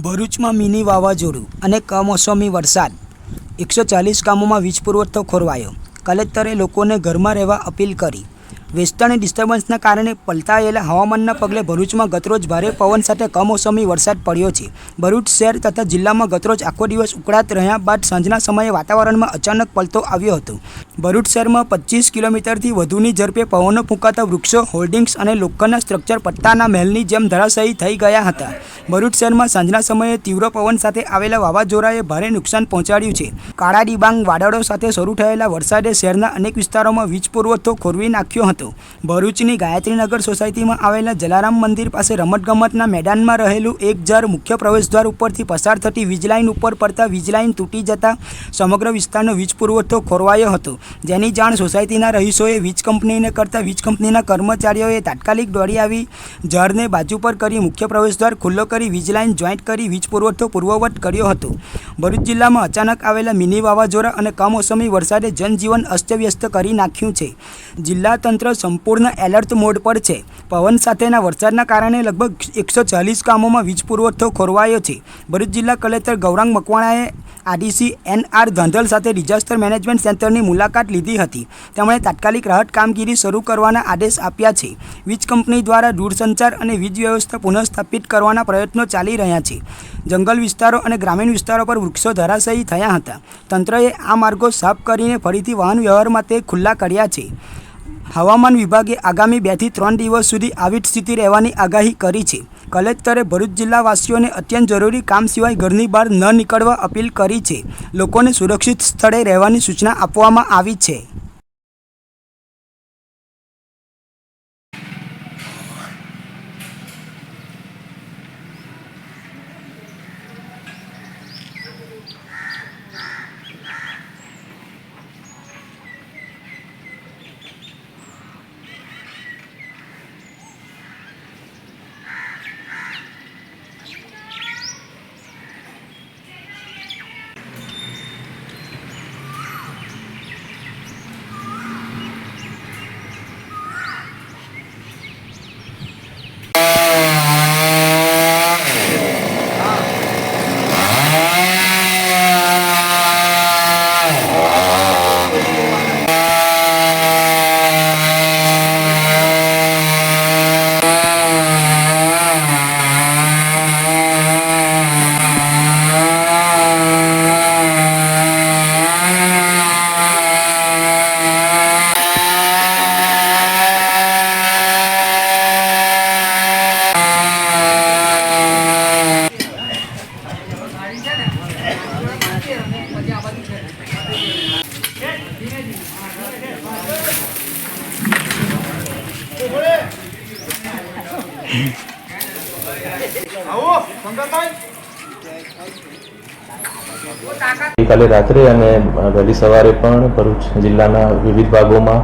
ભરૂચમાં મિની વાવાઝોડું અને કમોસમી વરસાદ. એકસો ચાલીસ ગામોમાં વીજ પુરવઠો ખોરવાયો. કલેક્ટરે લોકોને ઘરમાં રહેવા અપીલ કરી. વેસ્ટર્ન ડિસ્ટર્બન્સના કારણે પલટાયેલા હવામાનના પગલે ભરૂચમાં ગતરોજ ભારે પવન સાથે કમોસમી વરસાદ પડ્યો છે. ભરૂચ શહેર તથા જિલ્લામાં ગતરોજ આખો દિવસ ઉકળાટ રહ્યા બાદ સાંજના સમયે વાતાવરણમાં અચાનક પલટો આવ્યો હતો. ભરૂચ શહેરમાં પચીસ કિલોમીટરથી વધુની ઝડપે પવનો ફૂંકાતા વૃક્ષો, હોર્ડિંગ્સ અને લોખંડના સ્ટ્રક્ચર પટ્ટાના મહેલની જેમ ધરાશાયી થઈ ગયા હતા. ભરૂચ શહેરમાં સાંજના સમયે તીવ્ર પવન સાથે આવેલા વાવાઝોડાએ ભારે નુકસાન પહોંચાડ્યું છે. કાળા ડિબાંગ વાદળો સાથે શરૂ થયેલા વરસાદે શહેરના અનેક વિસ્તારોમાં વીજ પુરવઠો ખોરવી નાખ્યો હતો. ભરૂચની ગાયત્રીનગર સોસાયટીમાં આવેલા જલારામ મંદિર પાસે રમતગમતના મેદાનમાં રહેલું એક ઝાડ મુખ્ય પ્રવેશદ્વાર ઉપરથી પસાર થતી વીજ લાઇન ઉપર પડતા વીજ લાઇન તૂટી જતા સમગ્ર વિસ્તારનો વીજ પુરવઠો ખોરવાયો હતો. જેની જાણ સોસાયટીના રહીશોએ વીજ કંપનીને કરતા વીજ કંપનીના કર્મચારીઓએ તાત્કાલિક દોડી આવી ઝાડને બાજુ પર કરી મુખ્ય પ્રવેશદ્વાર ખુલ્લો કરી વીજ લાઇન જોઈન્ટ કરી વીજ પુરવઠો પૂર્વવત કર્યો હતો. ભરૂચ જિલ્લામાં અચાનક આવેલા મિની વાવાઝોડા અને કમોસમી વરસાદે જનજીવન અસ્તવ્યસ્ત કરી નાખ્યું છે. જિલ્લા તંત્ર સંપૂર્ણ એલર્ટ મોડ પર છે. પવન સાથેના વરસાદના કારણે લગભગ એકસો ચાલીસ ગામોમાં વીજ પુરવઠો ખોરવાયો છે. ભરૂચ જિલ્લા કલેક્ટર ગૌરાંગ મકવાણાએ આડીસી એન આર ધાંધલ સાથે ડિઝાસ્ટર મેનેજમેન્ટ સેન્ટરની મુલાકાત લીધી હતી. તેમણે તાત્કાલિક રાહત કામગીરી શરૂ કરવાના આદેશ આપ્યા છે. વીજ કંપની દ્વારા દૂરસંચાર અને વીજ વ્યવસ્થા પુનઃસ્થાપિત કરવાના પ્રયત્નો ચાલી રહ્યા છે. જંગલ વિસ્તારો અને ગ્રામીણ વિસ્તારો પર વૃક્ષો ધરાશયી થયા હતા. તંત્રએ આ માર્ગો સાફ કરીને ફરીથી વાહન વ્યવહાર માટે ખુલ્લા કર્યા છે. હવામાન વિભાગે આગામી બેથી ત્રણ દિવસ સુધી આવી જ સ્થિતિ રહેવાની આગાહી કરી છે. કલેક્ટરે ભરૂચ જિલ્લાવાસીઓને અત્યંત જરૂરી કામ સિવાય ઘરની બહાર ન નીકળવા અપીલ કરી છે. લોકોને સુરક્ષિત સ્થળે રહેવાની સૂચના આપવામાં આવી છે. ગઈકાલે રાત્રે અને વહેલી સવારે પણ ભરૂચ જિલ્લાના વિવિધ ભાગોમાં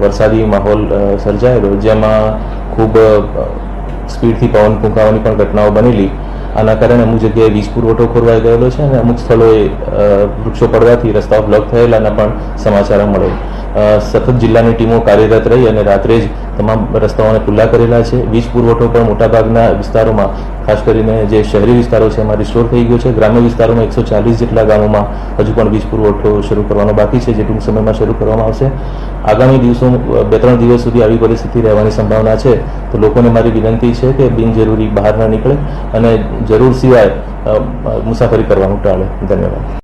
વરસાદી માહોલ સર્જાયેલો જેમાં ખૂબ સ્પીડથી પવન ફૂંકાવાની પણ ઘટનાઓ બનેલી. આના કારણે અમુક જગ્યાએ વીજ પુરવઠો ખોરવાઈ ગયેલો છે અને અમુક સ્થળોએ વૃક્ષો પડવાથી રસ્તાઓ બ્લોક થયેલાના પણ સમાચારો મળે. અ, સતત જિલ્લાની ટીમો કાર્યરત રહી અને રાત્રે જ તમામ રસ્તાઓને ખુલ્લા કરેલા છે. વીજ પુરવઠો પણ મોટાભાગના વિસ્તારોમાં, ખાસ કરીને જે શહેરી વિસ્તારો છે, એમાં રિસ્ટોર થઈ ગયો છે. ગ્રામ્ય વિસ્તારોમાં એકસો ચાલીસ જેટલા ગામોમાં હજુ પણ વીજ પુરવઠો શરૂ કરવાનો બાકી છે, જે ટૂંક સમયમાં શરૂ કરવામાં આવશે. આગામી દિવસો, બે ત્રણ દિવસ સુધી આવી પરિસ્થિતિ રહેવાની સંભાવના છે. તો લોકોને મારી વિનંતી છે કે બિનજરૂરી બહાર ન નીકળે અને જરૂર સિવાય મુસાફરી કરવાનું ટાળે. ધન્યવાદ.